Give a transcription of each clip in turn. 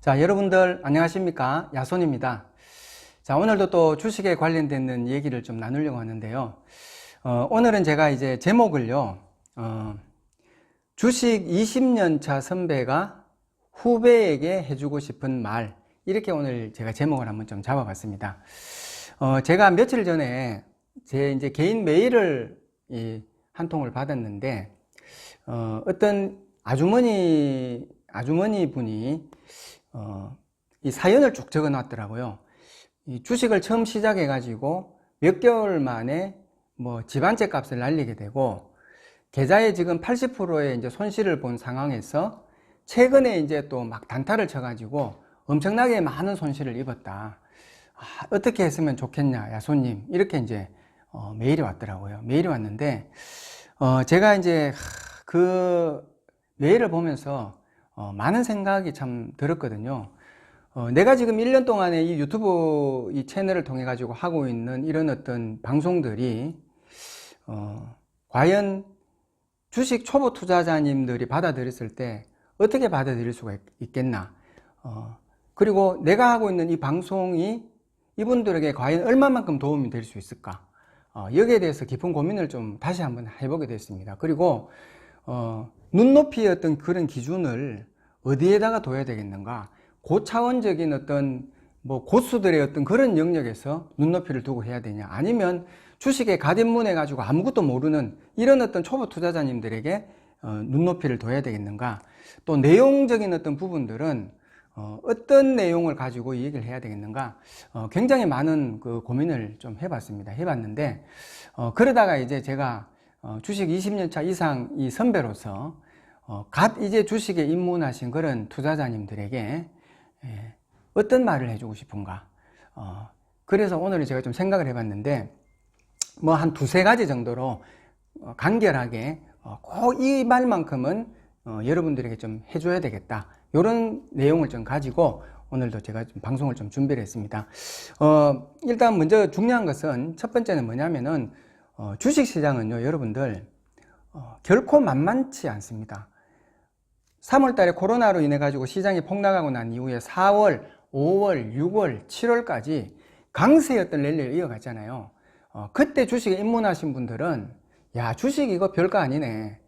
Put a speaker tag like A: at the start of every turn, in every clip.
A: 자, 여러분들 안녕하십니까? 야손입니다. 자, 오늘도 또 주식에 관련된 얘기를 좀 나누려고 하는데요. 어, 오늘은 제가 이제 제목을요, 어, 주식 20년 차 선배가 후배에게 해주고 싶은 말. 이렇게 오늘 제가 제목을 한번 좀 잡아봤습니다. 어, 제가 며칠 전에 제 이제 개인 메일을 이, 한 통을 받았는데, 어, 어떤 아주머니, 아주머니 분이, 어, 이 사연을 쭉 적어 놨더라고요. 이 주식을 처음 시작해 가지고 몇 개월 만에 뭐 집안채 값을 날리게 되고, 계좌에 지금 80%의 이제 손실을 본 상황에서 최근에 이제 또 막 단타를 쳐 가지고 엄청나게 많은 손실을 입었다. 아, 어떻게 했으면 좋겠냐, 야손님. 이렇게 이제 어, 메일이 왔더라고요. 메일이 왔는데, 어, 제가 이제 하, 그 메일을 보면서 어, 많은 생각이 참 들었거든요. 어, 내가 지금 1년 동안에 이 유튜브 이 채널을 통해 가지고 하고 있는 이런 어떤 방송들이 어, 과연 주식 초보 투자자님들이 받아들였을 때 어떻게 받아들일 수가 있, 겠나 어, 그리고 내가 하고 있는 이 방송이 이분들에게 과연 얼마만큼 도움이 될 수 있을까? 어, 여기에 대해서 깊은 고민을 좀 다시 한번 해보게 됐습니다. 그리고 어, 눈높이의 어떤 그런 기준을 어디에다가 둬야 되겠는가? 고차원적인 어떤 뭐 고수들의 어떤 그런 영역에서 눈높이를 두고 해야 되냐? 아니면 주식에 가입문해 가지고 아무것도 모르는 이런 어떤 초보 투자자님들에게 어, 눈높이를 둬야 되겠는가? 또 내용적인 어떤 부분들은 어, 떤 내용을 가지고 이 얘기를 해야 되겠는가? 어, 굉장히 많은 그 고민을 좀 해봤습니다. 해봤는데 어, 그러다가 이제 제가 어, 주식 20년 차 이상 이 선배로서 어, 갓 이제 주식에 입문하신 그런 투자자님들에게 예, 어떤 말을 해주고 싶은가? 어, 그래서 오늘 제가 좀 생각을 해봤는데 뭐 한 두세 가지 정도로 어, 간결하게 어, 꼭이 말만큼은 어, 여러분들에게 좀 해줘야 되겠다. 이런 내용을 좀 가지고 오늘도 제가 좀 방송을 좀 준비를 했습니다. 어, 일단 먼저 중요한 것은 첫 번째는 뭐냐면은 어, 주식 시장은요, 여러분들 어, 결코 만만치 않습니다. 3월 달에 코로나로 인해 가지고 시장이 폭락하고 난 이후에 4월, 5월, 6월, 7월까지 강세였던 랠리를 이어갔잖아요. 어, 그때 주식에 입문하신 분들은 야 주식 이거 별거 아니네.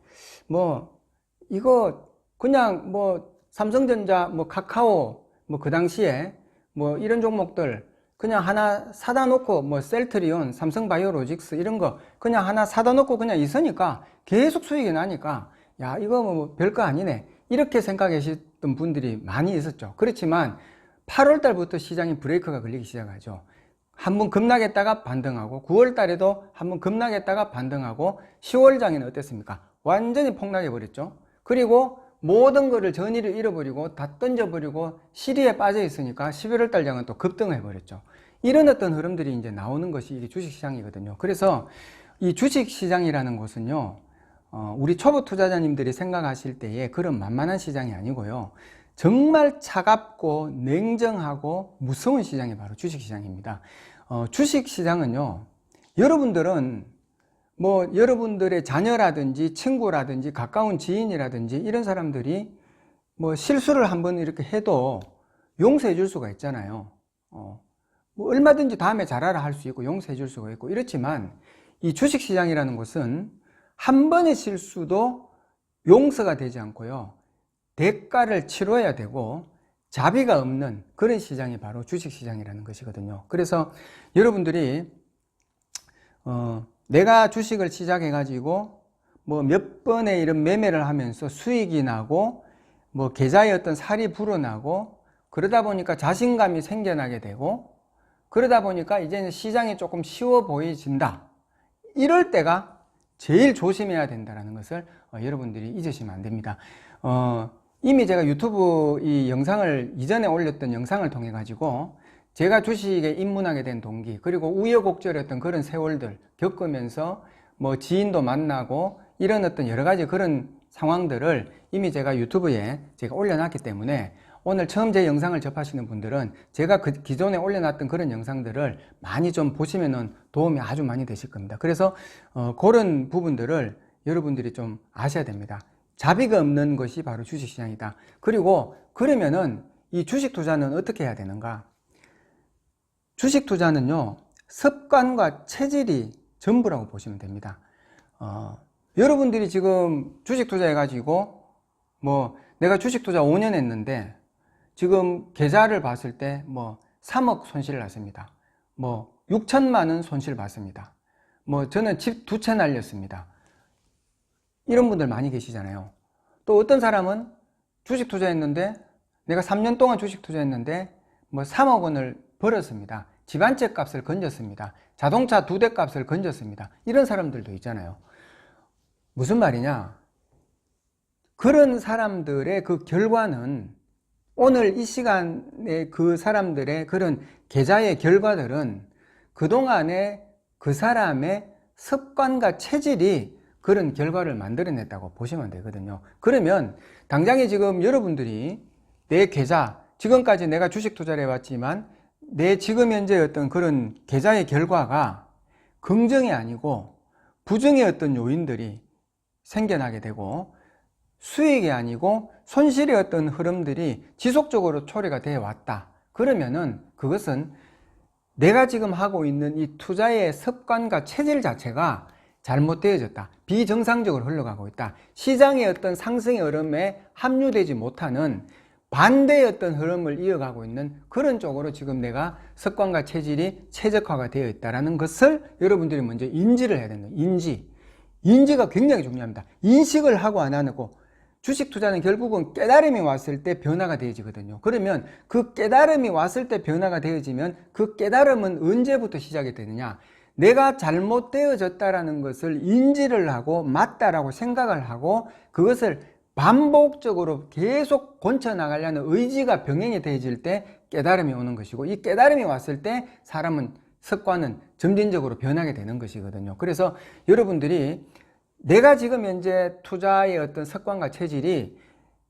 A: 뭐 이거 그냥 뭐 삼성전자, 뭐 카카오, 뭐 그 당시에 뭐 이런 종목들 그냥 하나 사다 놓고 뭐 셀트리온, 삼성바이오로직스 이런 거 그냥 하나 사다 놓고 그냥 있으니까 계속 수익이 나니까 야 이거 뭐 별거 아니네 이렇게 생각하셨던 분들이 많이 있었죠. 그렇지만 8월 달부터 시장이 브레이크가 걸리기 시작하죠. 한번 급락했다가 반등하고 9월 달에도 한번 급락했다가 반등하고 10월 장에는 어땠습니까? 완전히 폭락해 버렸죠. 그리고 모든 것을 전의를 잃어버리고 다 던져버리고 시리에 빠져 있으니까 11월 달 장은 또 급등해 버렸죠. 이런 어떤 흐름들이 이제 나오는 것이 이게 주식 시장이거든요. 그래서 이 주식 시장이라는 곳은요, 어, 우리 초보 투자자님들이 생각하실 때에 그런 만만한 시장이 아니고요. 정말 차갑고 냉정하고 무서운 시장이 바로 주식 시장입니다. 어, 주식 시장은요, 여러분들은 뭐 여러분들의 자녀라든지 친구라든지 가까운 지인이라든지 이런 사람들이 뭐 실수를 한번 이렇게 해도 용서해 줄 수가 있잖아요. 어, 뭐 얼마든지 다음에 잘하라 할 수 있고 용서해 줄 수가 있고 이렇지만 이 주식 시장이라는 것은 한 번의 실수도 용서가 되지 않고요. 대가를 치러야 되고 자비가 없는 그런 시장이 바로 주식 시장이라는 것이거든요. 그래서 여러분들이 어, 내가 주식을 시작해 가지고 뭐 몇 번의 이런 매매를 하면서 수익이 나고 뭐 계좌에 어떤 살이 불어나고 그러다 보니까 자신감이 생겨나게 되고 그러다 보니까 이제는 시장이 조금 쉬워 보여진다. 이럴 때가 제일 조심해야 된다는 것을 어, 여러분들이 잊으시면 안 됩니다. 어, 이미 제가 유튜브 이 영상을 이전에 올렸던 영상을 통해 가지고 제가 주식에 입문하게 된 동기 그리고 우여곡절했던 그런 세월들 겪으면서 뭐 지인도 만나고 이런 어떤 여러 가지 그런 상황들을 이미 제가 유튜브에 제가 올려놨기 때문에 오늘 처음 제 영상을 접하시는 분들은 제가 그 기존에 올려놨던 그런 영상들을 많이 좀 보시면은 도움이 아주 많이 되실 겁니다. 그래서 어, 그런 부분들을 여러분들이 좀 아셔야 됩니다. 자비가 없는 것이 바로 주식시장이다. 그리고 그러면은 이 주식 투자는 어떻게 해야 되는가? 주식 투자는요, 습관과 체질이 전부라고 보시면 됩니다. 어, 여러분들이 지금 주식 투자해가지고, 뭐, 내가 주식 투자 5년 했는데, 지금 계좌를 봤을 때, 뭐, 3억 손실을 났습니다. 뭐, 6천만 원 손실 봤습니다. 뭐, 저는 집 두 채 날렸습니다. 이런 분들 많이 계시잖아요. 또 어떤 사람은 주식 투자했는데, 내가 3년 동안 주식 투자했는데, 뭐, 3억 원을 벌었습니다. 집 한 채 값을 건졌습니다. 자동차 두 대 값을 건졌습니다. 이런 사람들도 있잖아요. 무슨 말이냐? 그런 사람들의 그 결과는 오늘 이 시간에 그 사람들의 그런 계좌의 결과들은 그동안의 그 사람의 습관과 체질이 그런 결과를 만들어냈다고 보시면 되거든요. 그러면 당장에 지금 여러분들이 내 계좌, 지금까지 내가 주식 투자를 해왔지만 내 지금 현재 어떤 그런 계좌의 결과가 긍정이 아니고 부정의 어떤 요인들이 생겨나게 되고 수익이 아니고 손실의 어떤 흐름들이 지속적으로 초래가 되어 왔다. 그러면은 그것은 내가 지금 하고 있는 이 투자의 습관과 체질 자체가 잘못되어졌다. 비정상적으로 흘러가고 있다. 시장의 어떤 상승의 흐름에 합류되지 못하는 반대의 어떤 흐름을 이어가고 있는 그런 쪽으로 지금 내가 습관과 체질이 최적화가 되어 있다는 것을 여러분들이 먼저 인지를 해야 된다. 인지. 인지가 굉장히 중요합니다. 인식을 하고 안 하고 주식 투자는 결국은 깨달음이 왔을 때 변화가 되어지거든요. 그러면 그 깨달음이 왔을 때 변화가 되어지면 그 깨달음은 언제부터 시작이 되느냐? 내가 잘못되어졌다라는 것을 인지를 하고 맞다라고 생각을 하고 그것을 반복적으로 계속 권쳐 나가려는 의지가 병행이 되어질 때 깨달음이 오는 것이고 이 깨달음이 왔을 때 사람은 습관은 점진적으로 변하게 되는 것이거든요. 그래서 여러분들이 내가 지금 현재 투자의 어떤 습관과 체질이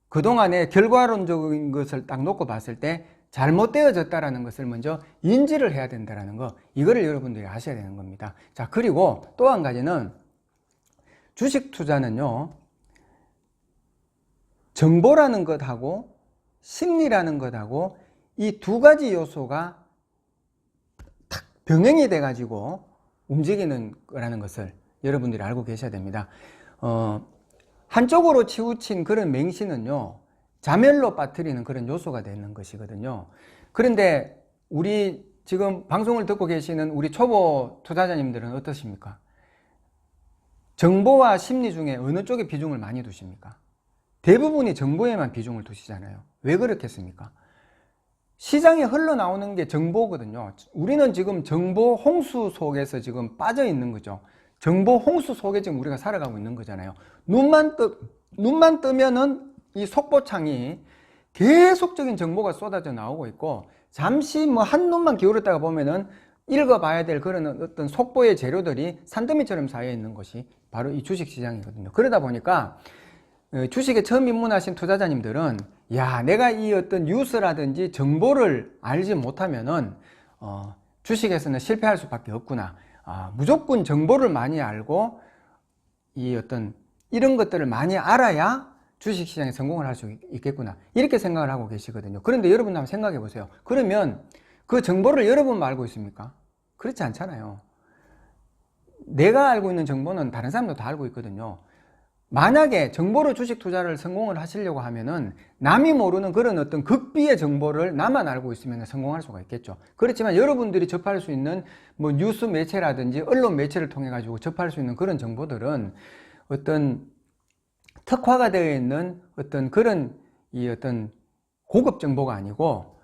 A: 그동안의 결과론적인 것을 딱 놓고 봤을 때 잘못되어졌다라는 것을 먼저 인지를 해야 된다는 거 이거를 여러분들이 아셔야 되는 겁니다. 자 그리고 또 한 가지는 주식 투자는요 정보라는 것하고 심리라는 것하고 이 두 가지 요소가 탁 병행이 돼 가지고 움직이는 거라는 것을 여러분들이 알고 계셔야 됩니다. 어, 한쪽으로 치우친 그런 맹신은요, 자멸로 빠뜨리는 그런 요소가 되는 것이거든요. 그런데 우리 지금 방송을 듣고 계시는 우리 초보 투자자님들은 어떠십니까? 정보와 심리 중에 어느 쪽에 비중을 많이 두십니까? 대부분이 정보에만 비중을 두시잖아요. 왜 그렇겠습니까? 시장에 흘러나오는 게 정보거든요. 우리는 지금 정보 홍수 속에서 지금 빠져 있는 거죠. 정보 홍수 속에 지금 우리가 살아가고 있는 거잖아요. 눈만 뜨, 눈만 뜨면은 이 속보창이 계속적인 정보가 쏟아져 나오고 있고, 잠시 뭐 한 눈만 기울였다가 보면은 읽어봐야 될 그런 어떤 속보의 재료들이 산더미처럼 쌓여 있는 것이 바로 이 주식 시장이거든요. 그러다 보니까 어, 주식에 처음 입문하신 투자자님들은 야 내가 이 어떤 뉴스라든지 정보를 알지 못하면은 어, 주식에서는 실패할 수밖에 없구나. 아, 무조건 정보를 많이 알고 이 어떤 이런 것들을 많이 알아야 주식 시장에 성공을 할 수 있겠구나. 이렇게 생각을 하고 계시거든요. 그런데 여러분 한번 생각해 보세요. 그러면 그 정보를 여러분만 알고 있습니까? 그렇지 않잖아요. 내가 알고 있는 정보는 다른 사람도 다 알고 있거든요. 만약에 정보로 주식 투자를 성공을 하시려고 하면은 남이 모르는 그런 어떤 극비의 정보를 나만 알고 있으면 성공할 수가 있겠죠. 그렇지만 여러분들이 접할 수 있는 뭐 뉴스 매체라든지 언론 매체를 통해 가지고 접할 수 있는 그런 정보들은 어떤 특화가 되어 있는 어떤 그런 이 어떤 고급 정보가 아니고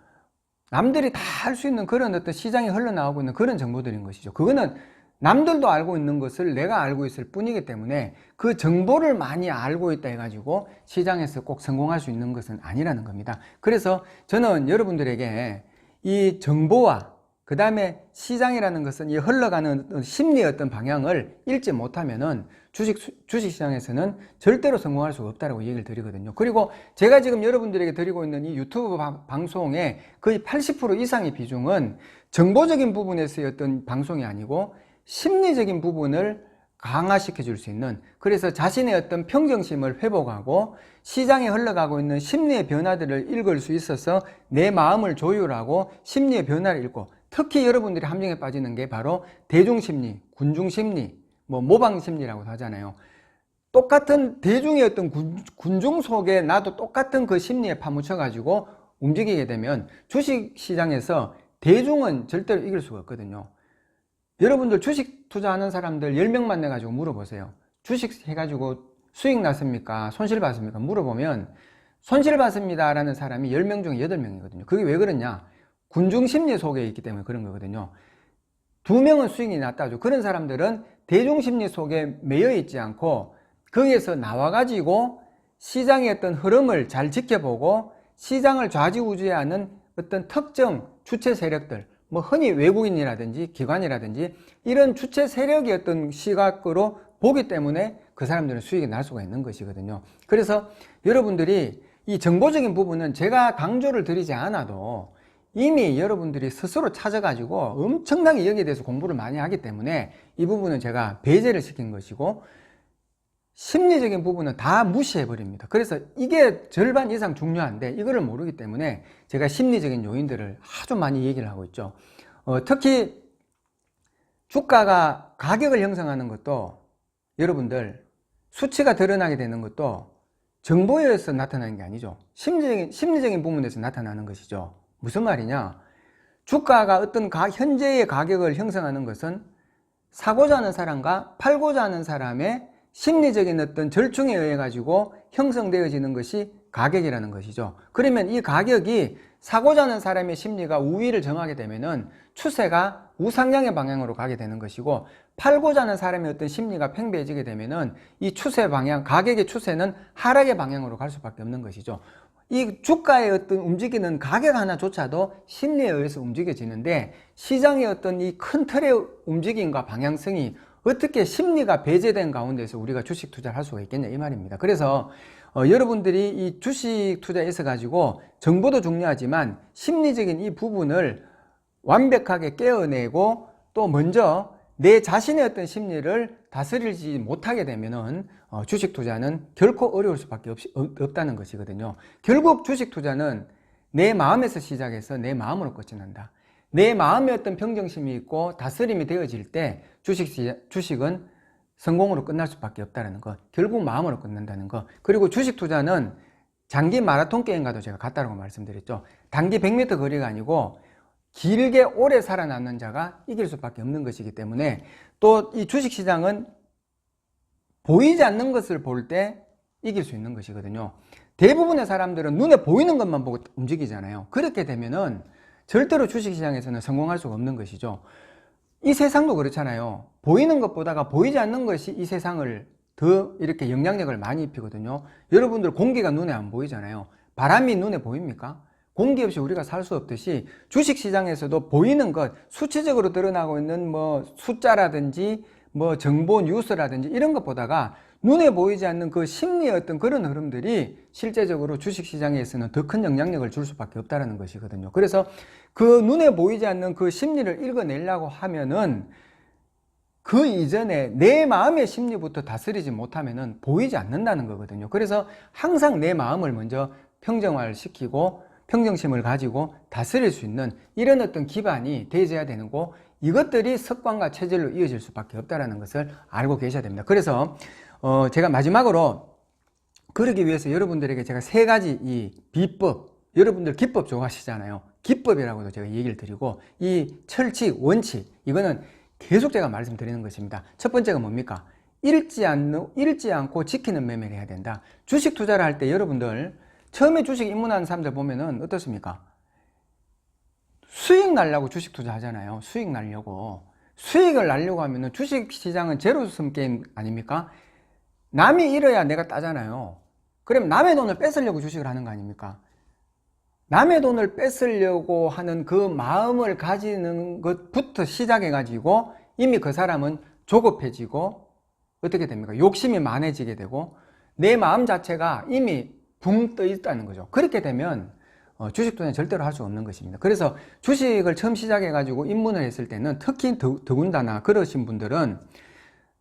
A: 남들이 다 할 수 있는 그런 어떤 시장에 흘러나오고 있는 그런 정보들인 것이죠. 그거는 남들도 알고 있는 것을 내가 알고 있을 뿐이기 때문에 그 정보를 많이 알고 있다 해가지고 시장에서 꼭 성공할 수 있는 것은 아니라는 겁니다. 그래서 저는 여러분들에게 이 정보와 그 다음에 시장이라는 것은 이 흘러가는 심리의 어떤 방향을 읽지 못하면은 주식, 주식 시장에서는 절대로 성공할 수가 없다라고 얘기를 드리거든요. 그리고 제가 지금 여러분들에게 드리고 있는 이 유튜브 방송의 거의 80% 이상의 비중은 정보적인 부분에서의 어떤 방송이 아니고 심리적인 부분을 강화시켜 줄 수 있는 그래서 자신의 어떤 평정심을 회복하고 시장에 흘러가고 있는 심리의 변화들을 읽을 수 있어서 내 마음을 조율하고 심리의 변화를 읽고 특히 여러분들이 함정에 빠지는 게 바로 대중심리, 군중심리, 뭐 모방심리라고 하잖아요. 똑같은 대중의 어떤 군, 군중 속에 나도 똑같은 그 심리에 파묻혀 가지고 움직이게 되면 주식 시장에서 대중은 절대로 이길 수가 없거든요. 여러분들 주식 투자하는 사람들 10명 만나가지고 물어보세요. 주식 해가지고 수익 났습니까? 손실 봤습니까? 물어보면 손실 봤습니다. 라는 사람이 10명 중에 8명이거든요. 그게 왜 그러냐? 군중 심리 속에 있기 때문에 그런 거거든요. 두 명은 수익이 났다죠. 그런 사람들은 대중 심리 속에 매여 있지 않고 거기에서 나와가지고 시장의 어떤 흐름을 잘 지켜보고 시장을 좌지우지하는 어떤 특정 주체 세력들, 뭐 흔히 외국인이라든지 기관이라든지 이런 주체 어떤 시각으로 보기 때문에 그 사람들은 수익이 날 수가 있는 것이거든요. 그래서 여러분들이 이 정보적인 부분은 제가 강조를 드리지 않아도 이미 여러분들이 스스로 찾아가지고 엄청나게 여기에 대해서 공부를 많이 하기 때문에 이 부분은 제가 배제를 시킨 것이고 심리적인 부분은 다 무시해 버립니다. 그래서 이게 절반 이상 중요한데 이거를 모르기 때문에 제가 심리적인 요인들을 아주 많이 얘기를 하고 있죠. 어, 특히 주가가 가격을 형성하는 것도 여러분들 수치가 드러나게 되는 것도 정보에 의해서 나타나는 게 아니죠. 심리적인, 심리적인 부분에서 나타나는 것이죠. 무슨 말이냐? 주가가 어떤 가, 현재의 가격을 형성하는 것은 사고자 하는 사람과 팔고자 하는 사람의 심리적인 어떤 절충에 의해 가지고 형성되어지는 것이 가격이라는 것이죠. 그러면 이 가격이 사고자 하는 사람의 심리가 우위를 정하게 되면은 추세가 우상향의 방향으로 가게 되는 것이고 팔고자 하는 사람의 어떤 심리가 팽배해지게 되면은 이 추세 방향, 가격의 추세는 하락의 방향으로 갈 수밖에 없는 것이죠. 이 주가의 어떤 움직이는 가격 하나조차도 심리에 의해서 움직여지는데 시장의 어떤 이 큰 틀의 움직임과 방향성이 어떻게 심리가 배제된 가운데서 우리가 주식 투자를 할 수가 있겠냐 이 말입니다. 그래서 어, 여러분들이 이 주식 투자에 있어 가지고 정보도 중요하지만 심리적인 이 부분을 완벽하게 깨어내고 또 먼저 내 자신의 어떤 심리를 다스리지 못하게 되면은 어, 주식 투자는 결코 어려울 수밖에 없, 없다는 것이거든요. 결국 주식 투자는 내 마음에서 시작해서 내 마음으로 끝이 난다. 내 마음에 어떤 평정심이 있고 다스림이 되어질 때 주식, 주식은 성공으로 끝날 수밖에 없다는 것. 결국 마음으로 끝난다는 것. 그리고 주식 투자는 장기 마라톤 게임과도 제가 같다고 말씀드렸죠. 단기 100m 거리가 아니고 길게 오래 살아남는 자가 이길 수밖에 없는 것이기 때문에 또 이 주식 시장은 보이지 않는 것을 볼 때 이길 수 있는 것이거든요. 대부분의 사람들은 눈에 보이는 것만 보고 움직이잖아요. 그렇게 되면은 절대로 주식시장에서는 성공할 수가 없는 것이죠. 이 세상도 그렇잖아요. 보이는 것보다가 보이지 않는 것이 이 세상을 더 이렇게 영향력을 많이 입히거든요. 여러분들 공기가 눈에 안 보이잖아요. 바람이 눈에 보입니까? 공기 없이 우리가 살 수 없듯이 주식 시장에서도 보이는 것, 수치적으로 드러나고 있는 뭐 숫자라든지 뭐 정보 뉴스라든지 이런 것보다가 눈에 보이지 않는 그 심리의 어떤 그런 흐름들이 실제적으로 주식 시장에서는 더 큰 영향력을 줄 수밖에 없다는 것이거든요. 그래서 그 눈에 보이지 않는 그 심리를 읽어내려고 하면은 그 이전에 내 마음의 심리부터 다스리지 못하면은 보이지 않는다는 거거든요. 그래서 항상 내 마음을 먼저 평정화를 시키고 평정심을 가지고 다스릴 수 있는 이런 어떤 기반이 되어야 되는 거 이것들이 습관과 체질로 이어질 수밖에 없다는 것을 알고 계셔야 됩니다. 그래서 어 제가 마지막으로 그러기 위해서 여러분들에게 제가 세 가지 이 비법, 여러분들 기법 좋아하시잖아요. 기법이라고도 제가 얘기를 드리고 이 철칙, 원칙 이거는 계속 제가 말씀드리는 것입니다. 첫 번째가 뭡니까? 잃지 않는 잃지 않고 지키는 매매를 해야 된다. 주식 투자를 할 때 여러분들 처음에 주식 입문하는 사람들 보면은 어떻습니까? 수익 날려고 주식 투자 하잖아요. 수익 날려고. 수익을 날려고 하면은 주식 시장은 제로섬 게임 아닙니까? 남이 잃어야 내가 따잖아요. 그럼 남의 돈을 뺏으려고 주식을 하는 거 아닙니까? 남의 돈을 뺏으려고 하는 그 마음을 가지는 것부터 시작해가지고 이미 그 사람은 조급해지고 어떻게 됩니까? 욕심이 많아지게 되고 내 마음 자체가 이미 붕 떠 있다는 거죠. 그렇게 되면 어, 주식 투자는 절대로 할 수 없는 것입니다. 그래서 주식을 처음 시작해가지고 입문을 했을 때는 특히 더, 더군다나 그러신 분들은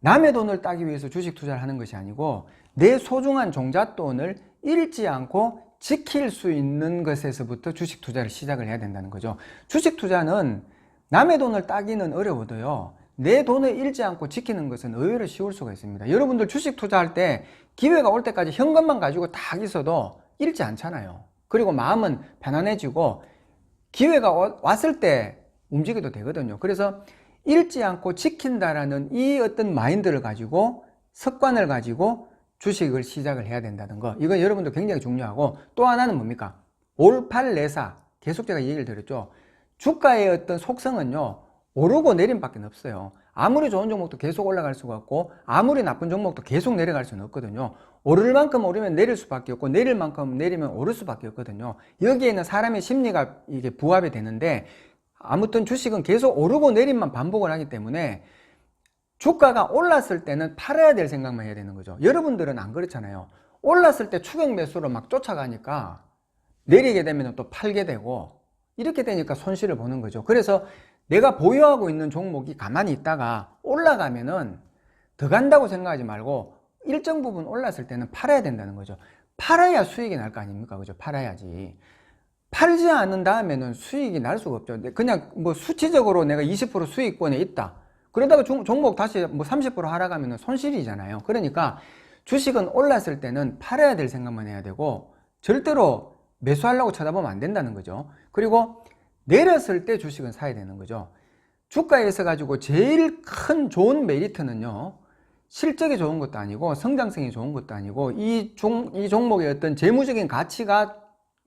A: 남의 돈을 따기 위해서 주식 투자를 하는 것이 아니고 내 소중한 종잣돈을 잃지 않고 지킬 수 있는 것에서부터 주식 투자를 시작을 해야 된다는 거죠. 주식 투자는 남의 돈을 따기는 어려워도요. 내 돈을 잃지 않고 지키는 것은 의외로 쉬울 수가 있습니다. 여러분들 주식 투자할 때 기회가 올 때까지 현금만 가지고 딱 있어도 잃지 않잖아요. 그리고 마음은 편안해지고 기회가 와- 왔을 때 움직여도 되거든요. 그래서 잃지 않고 지킨다라는 이 어떤 마인드를 가지고 습관을 가지고 주식을 시작을 해야 된다는 거. 이거 여러분들 굉장히 중요하고 또 하나는 뭡니까? 올팔내사. 계속 제가 얘기를 드렸죠. 주가의 어떤 속성은요. 오르고 내림밖에 없어요. 아무리 좋은 종목도 계속 올라갈 수가 없고 아무리 나쁜 종목도 계속 내려갈 수는 없거든요. 오를 만큼 오르면 내릴 수밖에 없고 내릴 만큼 내리면 오를 수밖에 없거든요. 여기에는 사람의 심리가 이게 부합이 되는데 아무튼 주식은 계속 오르고 내림만 반복을 하기 때문에 주가가 올랐을 때는 팔아야 될 생각만 해야 되는 거죠. 여러분들은 안 그렇잖아요. 올랐을 때 추격 매수로 막 쫓아가니까 내리게 되면 또 팔게 되고 이렇게 되니까 손실을 보는 거죠. 그래서 내가 보유하고 있는 종목이 가만히 있다가 올라가면은 더 간다고 생각하지 말고 일정 부분 올랐을 때는 팔아야 된다는 거죠. 팔아야 수익이 날 거 아닙니까? 그죠? 팔아야지. 팔지 않은 다음에는 수익이 날 수가 없죠. 그냥 뭐 수치적으로 내가 20% 수익권에 있다. 그러다가 종, 종목 다시 뭐 30% 하락하면 손실이잖아요. 그러니까 주식은 올랐을 때는 팔아야 될 생각만 해야 되고 절대로 매수하려고 쳐다보면 안 된다는 거죠. 그리고 내렸을 때 주식은 사야 되는 거죠. 주가에서 가지고 제일 큰 좋은 메리트는요. 실적이 좋은 것도 아니고 성장성이 좋은 것도 아니고 이, 종, 이 종목의 어떤 재무적인 가치가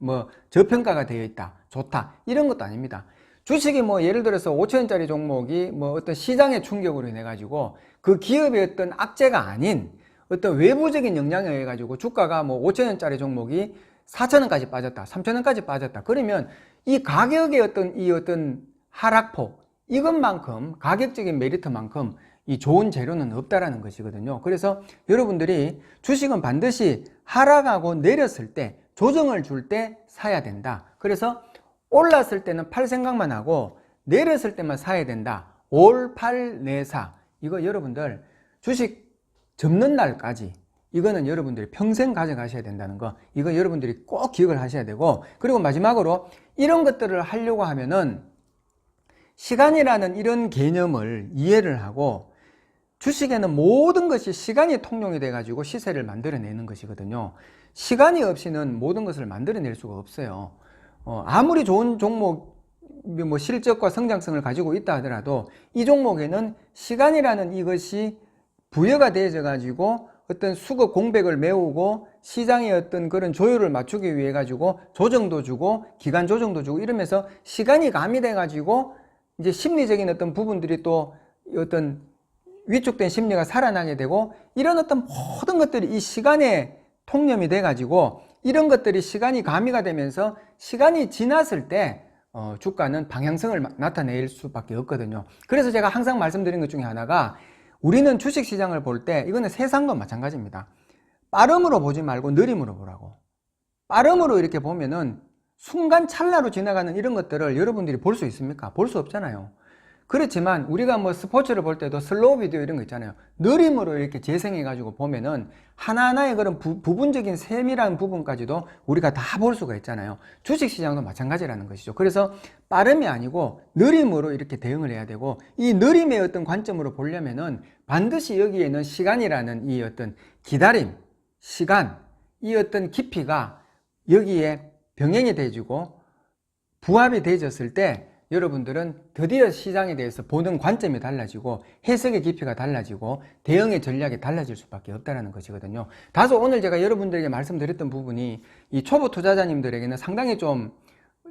A: 뭐 저평가가 되어 있다. 좋다. 이런 것도 아닙니다. 주식이 뭐 예를 들어서 5천원짜리 종목이 뭐 어떤 시장의 충격으로 인해 가지고 그 기업의 어떤 악재가 아닌 어떤 외부적인 영향에 의해 가지고 주가가 뭐 5천원짜리 종목이 4천원까지 빠졌다. 3천원까지 빠졌다. 그러면 이 가격의 어떤 이 어떤 하락폭 이것만큼 가격적인 메리트만큼 이 좋은 재료는 없다라는 것이거든요. 그래서 여러분들이 주식은 반드시 하락하고 내렸을 때 조정을 줄 때 사야 된다. 그래서 올랐을 때는 팔 생각만 하고 내렸을 때만 사야 된다. 올팔내사 이거 여러분들 주식 접는 날까지 이거는 여러분들이 평생 가져가셔야 된다는 거 이거 여러분들이 꼭 기억을 하셔야 되고 그리고 마지막으로 이런 것들을 하려고 하면은 시간이라는 이런 개념을 이해를 하고 주식에는 모든 것이 시간이 통용이 돼 가지고 시세를 만들어내는 것이거든요 시간이 없이는 모든 것을 만들어낼 수가 없어요. 어, 아무리 좋은 종목 뭐 실적과 성장성을 가지고 있다 하더라도 이 종목에는 시간이라는 이것이 부여가 되어져 가지고 어떤 수급 공백을 메우고 시장의 어떤 그런 조율을 맞추기 위해 가지고 조정도 주고 기간 조정도 주고 이러면서 시간이 가미돼 가지고 이제 심리적인 어떤 부분들이 또 어떤 위축된 심리가 살아나게 되고 이런 어떤 모든 것들이 이 시간에 통념이 돼 가지고 이런 것들이 시간이 가미가 되면서 시간이 지났을 때 어, 주가는 방향성을 마- 나타낼 수밖에 없거든요. 그래서 제가 항상 말씀드린 것 중에 하나가 우리는 주식 시장을 볼 때 이거는 세상과 마찬가지입니다. 빠름으로 보지 말고 느림으로 보라고. 빠름으로 이렇게 보면은 순간 찰나로 지나가는 이런 것들을 여러분들이 볼 수 있습니까? 볼 수 없잖아요. 그렇지만 우리가 뭐 스포츠를 볼 때도 슬로우 비디오 이런 거 있잖아요. 느림으로 이렇게 재생해 가지고 보면은 하나하나의 그런 부, 부분적인 세밀한 부분까지도 우리가 다 볼 수가 있잖아요. 주식 시장도 마찬가지라는 것이죠. 그래서 빠름이 아니고 느림으로 이렇게 대응을 해야 되고 이 느림의 어떤 관점으로 보려면은 반드시 여기에는 시간이라는 이 어떤 기다림, 시간, 이 어떤 깊이가 여기에 병행이 돼지고 부합이 되어졌을 때 여러분들은 드디어 시장에 대해서 보는 관점이 달라지고 해석의 깊이가 달라지고 대응의 전략이 달라질 수밖에 없다는 것이거든요. 다소 오늘 제가 여러분들에게 말씀드렸던 부분이 이 초보 투자자님들에게는 상당히 좀,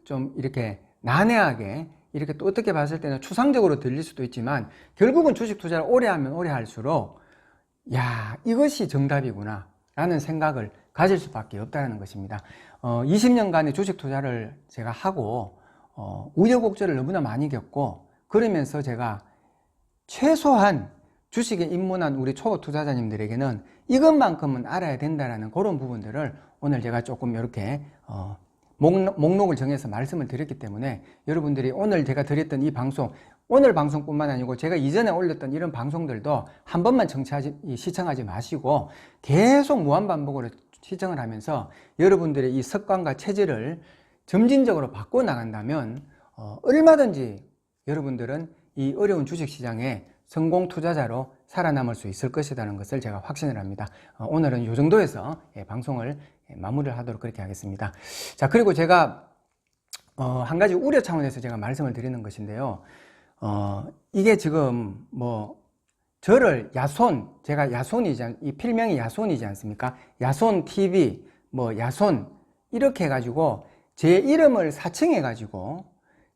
A: 좀 이렇게 난해하게 이렇게 또 어떻게 봤을 때는 추상적으로 들릴 수도 있지만 결국은 주식 투자를 오래 하면 오래 할수록 야, 이것이 정답이구나. 라는 생각을 가질 수밖에 없다는 것입니다. 어, 20년간의 주식 투자를 제가 하고, 어, 우여곡절을 너무나 많이 겪고, 그러면서 제가 최소한 주식에 입문한 우리 초보 투자자님들에게는 이것만큼은 알아야 된다라는 그런 부분들을 오늘 제가 조금 이렇게, 어, 목록, 목록을 정해서 말씀을 드렸기 때문에 여러분들이 오늘 제가 드렸던 이 방송 오늘 방송뿐만 아니고 제가 이전에 올렸던 이런 방송들도 한 번만 청취하지, 이 시청하지 마시고 계속 무한반복으로 시청을 하면서 여러분들의 이 습관과 체질을 점진적으로 바꿔 나간다면 어, 얼마든지 여러분들은 이 어려운 주식시장에 성공 투자자로 살아남을 수 있을 것이라는 것을 제가 확신을 합니다. 어, 오늘은 이 정도에서 예, 방송을 예, 마무리를 하도록 그렇게 하겠습니다. 자, 그리고 제가 어, 한 가지 우려 차원에서 제가 말씀을 드리는 것인데요. 어, 이게 지금 뭐 저를 야손, 제가 야손이지, 않- 이 필명이 야손이지 않습니까? 야손 TV, 뭐 야손, 이렇게 해가지고 제 이름을 사칭해 가지고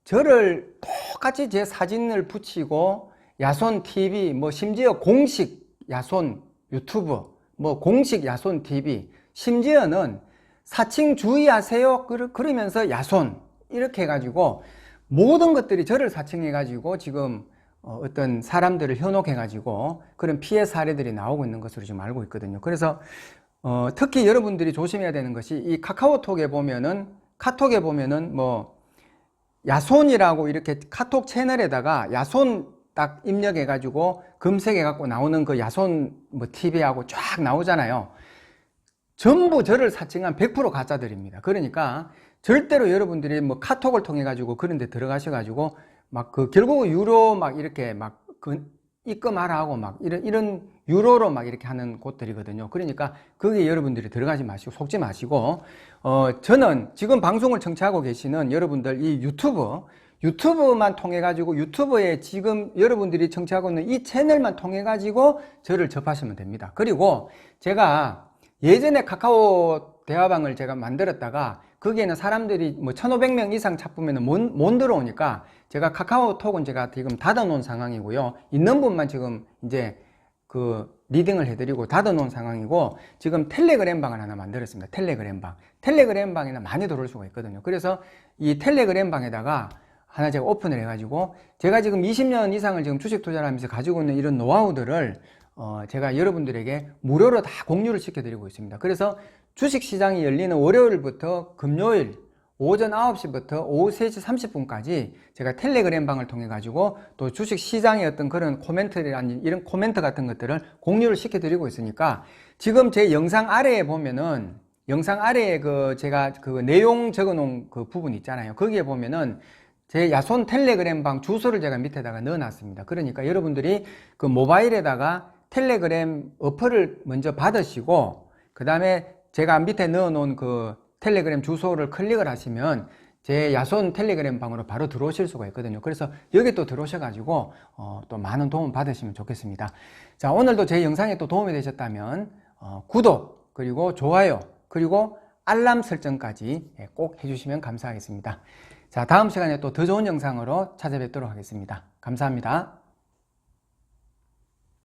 A: 저를 똑같이 제 사진을 붙이고 야손 TV, 뭐 심지어 공식 야손 유튜브, 뭐 공식 야손 TV, 심지어는 사칭 주의하세요. 그러- 그러면서 야손, 이렇게 해가지고 모든 것들이 저를 사칭해가지고 지금 어, 어떤 사람들을 현혹해가지고 그런 피해 사례들이 나오고 있는 것으로 지금 알고 있거든요. 그래서 어, 특히 여러분들이 조심해야 되는 것이 이 카카오톡에 보면은 카톡에 보면은 뭐 야손이라고 이렇게 카톡 채널에다가 야손 딱 입력해 가지고 검색해 갖고 나오는 그 야손 뭐 TV하고 쫙 나오잖아요. 전부 저를 사칭한 100% 가짜들입니다. 그러니까 절대로 여러분들이 뭐 카톡을 통해 가지고 그런 데 들어가셔 가지고 막 그 결국 유로 막 이렇게 막 그 입금하라 하고 막 이런 이런 유로로 막 이렇게 하는 곳들이거든요. 그러니까 거기에 여러분들이 들어가지 마시고 속지 마시고 어 저는 지금 방송을 청취하고 계시는 여러분들 이 유튜브 유튜브만 통해 가지고 유튜브에 지금 여러분들이 청취하고 있는 이 채널만 통해 가지고 저를 접하시면 됩니다. 그리고 제가 예전에 카카오 대화방을 제가 만들었다가 거기에는 사람들이 뭐 1500명 이상 찾으면 못, 못 들어오니까 제가 카카오톡은 제가 지금 닫아 놓은 상황이고요. 있는 분만 지금 이제 그 리딩을 해드리고 닫아놓은 상황이고 지금 텔레그램 방을 하나 만들었습니다. 텔레그램 방. 텔레그램 방에는 많이 들어올 수가 있거든요. 그래서 이 텔레그램 방에다가 하나 제가 오픈을 해가지고 제가 지금 20년 이상을 지금 주식 투자를 하면서 가지고 있는 이런 노하우들을 어 제가 여러분들에게 무료로 다 공유를 시켜드리고 있습니다. 그래서 주식 시장이 열리는 월요일부터 금요일 오전 9시부터 오후 3시 30분까지 제가 텔레그램 방을 통해 가지고 또 주식 시장의 어떤 그런 코멘트라는 이런 코멘트 같은 것들을 공유를 시켜 드리고 있으니까 지금 제 영상 아래에 보면은 영상 아래에 그 제가 그 내용 적어 놓은 그 부분 있잖아요. 거기에 보면은 제 야손 텔레그램 방 주소를 제가 밑에다가 넣어 놨습니다. 그러니까 여러분들이 그 모바일에다가 텔레그램 어플을 먼저 받으시고 그 다음에 제가 밑에 넣어 놓은 그 텔레그램 주소를 클릭을 하시면 제 야손 텔레그램 방으로 바로 들어오실 수가 있거든요. 그래서 여기 또 들어오셔 가지고 어, 또 많은 도움 받으시면 좋겠습니다. 자 오늘도 제 영상에 또 도움이 되셨다면 어, 구독 그리고 좋아요 그리고 알람 설정까지 예, 꼭 해주시면 감사하겠습니다. 자 다음 시간에 또 더 좋은 영상으로 찾아뵙도록 하겠습니다. 감사합니다.